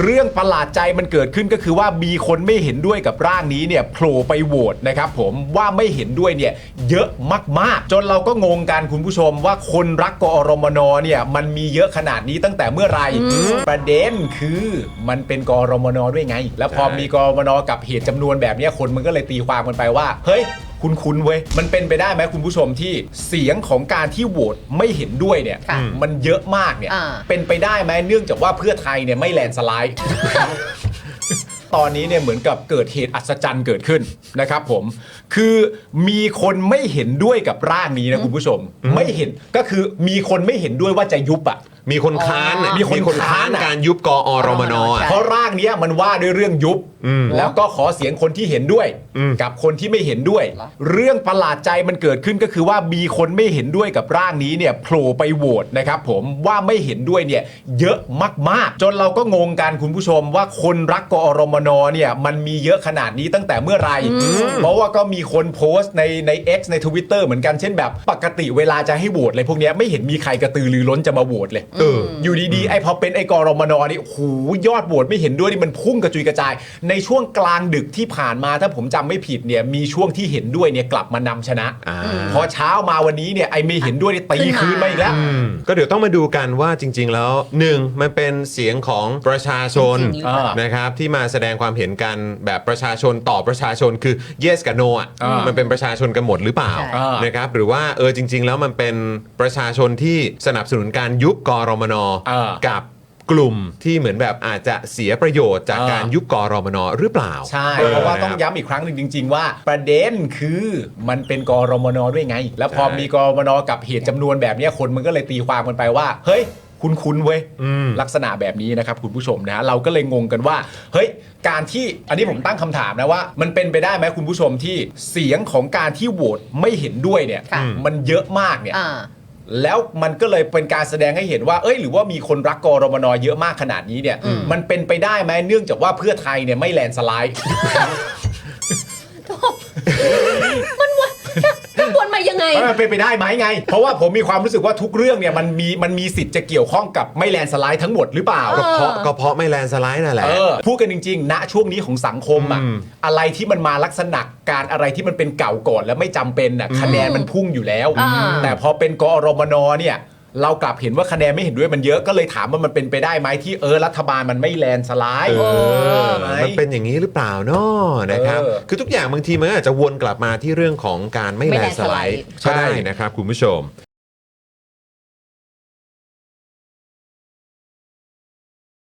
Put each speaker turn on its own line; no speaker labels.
เรื่องประหลาดใจมันเกิดขึ้นก็คือว่ามีคนไม่เห็นด้วยกับร่างนี้เนี่ยโผล่ไปโหวตนะครับผมว่าไม่เห็นด้วยเนี่ยเยอะมากๆ จนเราก็งงกันคุณผู้ชมว่าคนรักกอรมนเนี่ยมันมีเยอะขนาดนี้ตั้งแต่เมื่อไหร่ประเด็นคือมันเป็นกอรมนด้วยไง แล้วพอมีกอรมนกับเหตุจำนวนแบบนี้คนมันก็เลยตีความกันไปว่า เฮ้ย คุณคุณเว้ยมันเป็นไปได้ไหมคุณผู้ชมที่เสียงของการที่โหวตไม่เห็นด้วยเนี่ย
ค่ะ
มันเยอะมากเนี่ย
อ่า
เป็นไปได้ไหมเนื่องจากว่าเพื่อไทยเนี่ยไม่แลนด์สไลด์ ตอนนี้เนี่ยเหมือนกับเกิดเหตุอัศจรรย์เกิดขึ้นนะครับผมคือมีคนไม่เห็นด้วยกับร่างนี้นะคุณผู้ชม ไม่เห็นก็คือมีคนไม่เห็นด้วยว่าจะยุบอะ
มีคนค้าน
อ๋อ
มีคนค้าน
มีคนค้านอะ
การยุบกอรมนอะ
ใช่
เพราะร่างเนี้ยมันว่าด้วยเรื่องยุบ
อืม
แล้วก็ขอเสียงคนที่เห็นด้วย
อืม
กับคนที่ไม่เห็นด้วย
เหรอ
เรื่องประหลาดใจมันเกิดขึ้นก็คือว่ามีคนไม่เห็นด้วยกับร่างนี้เนี่ยโผล่ไปโหวตนะครับผมว่าไม่เห็นด้วยเนี่ยเยอะมากๆ จนเราก็งงกันคุณผู้ชมว่าคนรักกอรมนเนี่ยมันมีเยอะขนาดนี้ตั้งแต่เมื่อไหร่เพราะว่าก็มีคนโพสต์ในใน X ใน Twitter เหมือนกันเช่นแบบปกติเวลาจะให้โหวตอะไรพวกเนี้ยไม่เห็นมีใครกระตือรือร้นจะมาโหวตเลย
เออ
อยู่ดีๆไอ้พอเป็นไอ้กรมนนี่โอ้โหยอดโหวตไม่เห็นด้วยนี่มันพุ่งกระจุยกระจาย ในช่วงกลางดึกที่ผ่านมาถ้าผมจำไม่ผิดเนี่ยมีช่วงที่เห็นด้วยเนี่ยกลับมานำชนะ
อ่า
พอเช้ามาวันนี้เนี่ยไอ้ไม่เห็นด้วยนี่ตี
ขึ้นมา
คืนมาอีกแล้ว
อืมก็เดี๋ยวต้องมาดูกันว่าจริง ๆ แล้วหนึ่งมันเป็นเสียงของประชาชน
จริงๆหรือเปล่า
นะครับที่มาแสดงความเห็นกันแบบประชาชนต่อประชาชนคือ yes กับ no อะ
อ่ามั
มันเป็นประชาชนกันหมดหรือเปล่า
ใช่
นะครับหรือว่าเออจริง ๆ แล้วมันเป็นประชาชนที่สนับสนุนการยุบกรมน
อ่า
กับ กลุ่มที่เหมือนแบบอาจจะเสียประโยชน์จาก
อ่า
การยุบกรมนหรือเปล่า
ใช่
ออ
เพราะว่าต้อง
นคบ
ย้ำอีกครั้งหนึ่งจริง ๆ ว่า ประเด็นคือมันเป็นกรมนด้วยไง แล้วพอ
ใช่
มีกรมนกับเหตุจำนวนแบบเนี้ยคนมันก็เลยตีความกันไปว่า เฮ้ย คุณคุณเว้ย
อืม
ลักษณะแบบนี้นะครับคุณผู้ชมนะเราก็เลยงงกันว่า เฮ้ย การที่อันนี้ผมตั้งคำถามนะว่า มันเป็นไปได้ไหมคุณผู้ชมที่เสียงของการที่โหวตไม่เห็นด้วยเนี่ย
ค่ะ
มันเยอะมากเนี่ย
อ่า
แล้วมันก็เลยเป็นการแสดงให้เห็นว่า เอ้ย หรือว่ามีคนรักกรมนเยอะมากขนาดนี้เนี่ย
อืม
มันเป็นไปได้ไหมเนื่องจากว่าเพื่อไทยเนี่ยไม่แลนด์สไลด์
มันวนมา ยังไง
เออเป็นไปได้ไหมไง เพราะว่าผมมีความรู้สึกว่าทุกเรื่องเนี่ยมันมีมันมีสิทธิ์จะเกี่ยวข้องกับไม่แลนด์สไลด์ทั้งหมดหรือเปล่า
เออ
เพราะก็เพราะไม่แลนด์สไลด์นั่นแหละ
เออพูดกันจริงๆ ณ ช่วงนี้ของสังคมอะ
อืม
อะไรที่มันมาลักษณะการอะไรที่มันเป็นเก่าก่อนแล้วไม่จำเป็นอะ คะแนนมันพุ่งอยู่แล้ว
อ่า
แต่พอเป็นกอรมนเนี่ย เรากลับเห็นว่าคะแนนไม่เห็นด้วยมันเยอะก็เลยถามว่ามันเป็นไปได้ไหมที่เออรัฐบาลมันไม่แลนด์สไลด์
เออ
ไหม
มันเป็นอย่างนี้หรือเปล่าเนาะนะครับ
เออ
คือทุกอย่างบางทีมันก็อาจจะวนกลับมาที่เรื่องของการไม่
ไม่
แล
แล
น
นด์
ด์สไลด์
สไลด์
ก็ได้นะครับคุณผู้ชม